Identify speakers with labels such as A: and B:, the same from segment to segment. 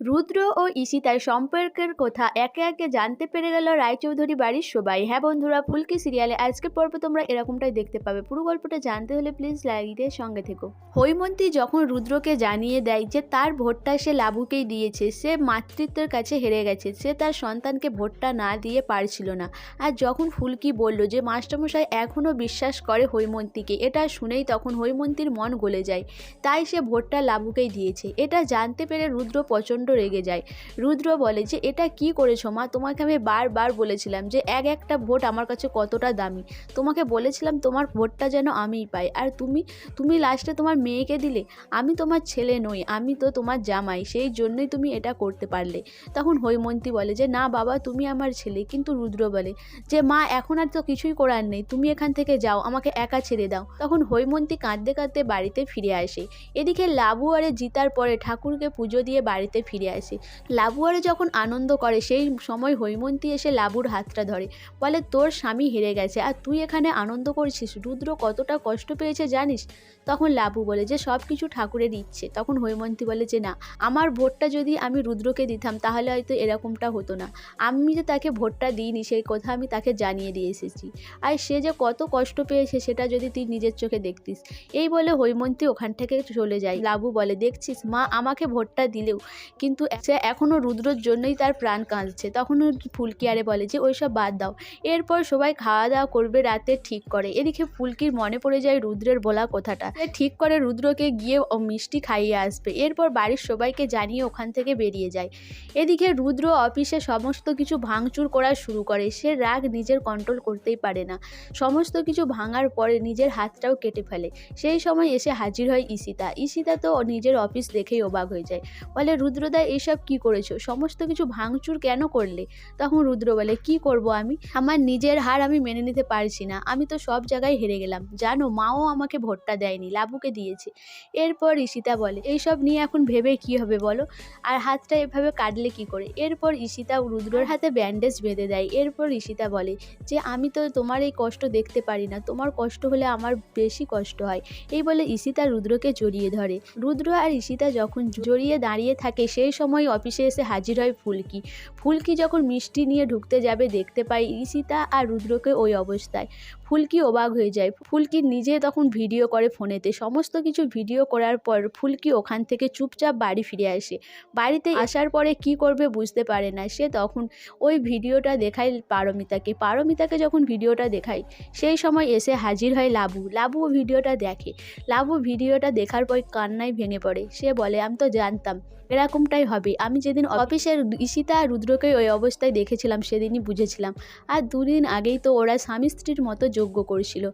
A: রুদ্র ও ঈশিতার সম্পর্কের কথা একে একে জানতে পেরে গেল রায়চৌধুরী বাড়ির সবাই। হ্যাঁ বন্ধুরা, ফুলকি সিরিয়ালে আজকের পর্ব তোমরা এরকমটাই দেখতে পাবে। পুরো গল্পটা জানতে হলে প্লিজ লাইকের সঙ্গে থেকো। হৈমন্তী যখন রুদ্রকে জানিয়ে দেয় যে তার ভোটটা সে লাবুকেই দিয়েছে, সে মাতৃত্বের কাছে হেরে গেছে, সে তার সন্তানকে ভোটটা না দিয়ে পারছিল না। আর যখন ফুলকি বলল যে মাস্টারমশাই এখনও বিশ্বাস করে হৈমন্তীকে, এটা শুনেই তখন হৈমন্তীর মন গলে যায়। তাই সে ভোটটা লাবুকেই দিয়েছে। এটা জানতে পেরে রুদ্র প্রচণ্ড রেগে যায়। রুদ্র বলে যে, এটা কি করেছ মা? তোমাকে আমি বারবার বলেছিলাম যে, এক একটা ভোট আমার কাছে কতটা দামি। তোমাকে বলেছিলাম তোমার ভোটটা যেন আমিই পাই। আর তুমি তুমি লাস্টে তোমার মেয়েকে দিলে। আমি তোমার ছেলে নই, আমি তো তোমার জামাই। সেই জন্যই তুমি এটা করতে পারলে। তখন হৈমন্তী বলে যে, না বাবা, তুমি আমার ছেলে। কিন্তু রুদ্র বলে যে, মা, এখন আর তো কিছুই করার নেই। তুমি এখান থেকে যাও, আমাকে একা ছেড়ে দাও। তখন হৈমন্তী কাঁদতে কাঁদতে বাড়িতে ফিরে আসে। এদিকে লাবু আরে জিতার পরে ঠাকুরকে পুজো দিয়ে বাড়িতে ফিরে আসে। লাবুয়ারে যখন আনন্দ করে, সেই সময় হৈমন্তী এসে লাবুর হাতটা ধরে। বলে, তোর স্বামী হেরে গেছে, আর তুই এখানে আনন্দ করছিস? রুদ্র কতটা কষ্ট পেয়েছে জানিস? তখন লাবু বলে, যে সব কিছু ঠাকুরের ইচ্ছে। তখন হৈমন্তী বলে, যে না, আমার ভোটটা যদি আমি রুদ্রকে দিতাম, তাহলে হয়তো এরকমটা হতো না। আমি যে তাকে ভোটটা দিইনি, সেই কথা আমি তাকে জানিয়ে দিয়ে এসেছি। আর সে যে কত কষ্ট পেয়েছে, সেটা যদি তুই নিজের চোখে দেখতিস। এই বলে হৈমন্তী ওখান থেকে চলে যায়। লাবু বলে, দেখছিস, মা আমাকে ভোটটা দিলেও কিন্তু সে এখনও রুদ্রর জন্যই তার প্রাণ কাঁদছে। তখন ফুলকি আরে বলে যে ওইসব বাদ দাও। এরপর সবাই খাওয়া দাওয়া করবে, রাতে ঠিক করে। এদিকে ফুলকির মনে পড়ে যায় রুদ্রের বলা কথাটা। ঠিক করে রুদ্রকে গিয়ে ও মিষ্টি খাইয়ে আসবে। এরপর বাড়ির সবাইকে জানিয়ে ওখান থেকে বেরিয়ে যায়। এদিকে রুদ্র অফিসে সমস্ত কিছু ভাঙচুর করা শুরু করে। সে রাগ নিজের কন্ট্রোল করতেই পারে না। সমস্ত কিছু ভাঙার পরে নিজের হাতটাও কেটে ফেলে। সেই সময় এসে হাজির হয় ঈশিতা। ঈশিতা তো নিজের অফিস দেখেই অবাক হয়ে যায়। বলে রুদ্রদা এইসব কি করেছ? সমস্ত কিছু ভাঙচুর কেন করলে? তখন রুদ্র বলে, কি করব আমি? আমার নিজের হার আমি মেনে নিতে পারছি না। আমি তো সব জায়গায় হেরে গেলাম। জানো, মাও আমাকে ভোটটা দেয়নি, লাবুকে দিয়েছে। এরপর ঈশিতা বলে, এইসব নিয়ে এখন ভেবে কি হবে বলো? আর হাতটা এভাবে কাটলে কি করে? এরপর ঈশিতা রুদ্রর হাতে ব্যান্ডেজ বেঁধে দেয়। এরপর ঈশিতা বলে, যে আমি তো তোমার এই কষ্ট দেখতে পারি না। তোমার কষ্ট হলে আমার বেশি কষ্ট হয়। এই বলে ঈশিতা রুদ্রকে জড়িয়ে ধরে। রুদ্র আর ঈশিতা যখন জড়িয়ে দাঁড়িয়ে থাকে সেই সময় অফিসে এসে হাজির হয় ফুলকি। ফুলকি যখন মিষ্টি নিয়ে ঢুকতে যাবে দেখতে পাই ঈশিতা আর রুদ্রকে ওই অবস্থায়। ফুলকি অবাক হয়ে যায়। ফুলকি নিজে তখন ভিডিও করে ফোনেতে। সমস্ত কিছু ভিডিও করার পর ফুলকি ওখান থেকে চুপচাপ বাড়ি ফিরে আসে। বাড়িতে আসার পরে কি করবে বুঝতে পারে না। সে তখন ওই ভিডিওটা দেখায় পারমিতাকে। পারমিতাকে যখন ভিডিওটা দেখায়, সেই সময় এসে হাজির হয় লাবু। লাবু ভিডিওটা দেখে। লাবু ভিডিওটা দেখার পর কান্নায় ভেঙে পড়ে। সে বলে, আমি তো জানতাম, এরকমটাই হবে। আমি যেদিন অফিসের ঈশিতা আর রুদ্রকে ওই অবস্থায় দেখেছিলাম, সেদিনই বুঝেছিলাম। আর দুদিন আগেই তো ওরা স্বামী স্ত্রীর মতো যোগ্য করছিল।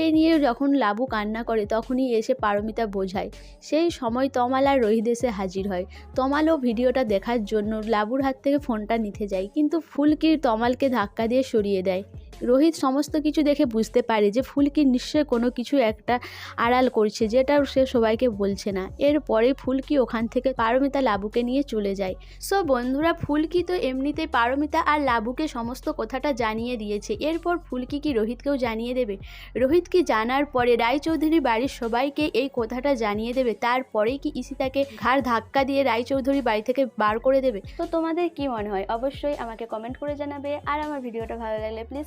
A: এই নিয়ে যখন লাবু কান্না করে, তখনই এসে পারমিতা বোঝায়, সেই সময় তমাল আর রোহিত এসে হাজির হয়। তমালও ভিডিওটা দেখার জন্য লাবুর হাত থেকে ফোনটা নিতে যায়, কিন্তু ফুলকির তমালকে ধাক্কা দিয়ে সরিয়ে দেয়। রোহিত সমস্ত কিছু দেখে বুঝতে পারে যে ফুলকি নিশ্চয় কোনো কিছু একটা আড়াল করছে, যেটা সে সবাইকে বলছে না। এরপরে ফুলকি ওখান থেকে পারমিতা লাবুকে নিয়ে চলে যায়। সো বন্ধুরা, ফুলকি তো এমনিতেই পারমিতা আর লাবুকে সমস্ত কথাটা জানিয়ে দিয়েছে। এরপর ফুলকি কি রোহিতকেও জানিয়ে দেবে? রোহিত কি জানার পরে রায়চৌধুরী বাড়ির সবাইকে এই কথাটা জানিয়ে দেবে? তারপরেই কি ইসিতাকে ঘাড় ধাক্কা দিয়ে রায়চৌধুরী বাড়ি থেকে বার করে দেবে? তো তোমাদের কি মনে হয়? অবশ্যই আমাকে কমেন্ট করে জানাবে। আর আমার ভিডিওটা ভালো লাগলে প্লিজ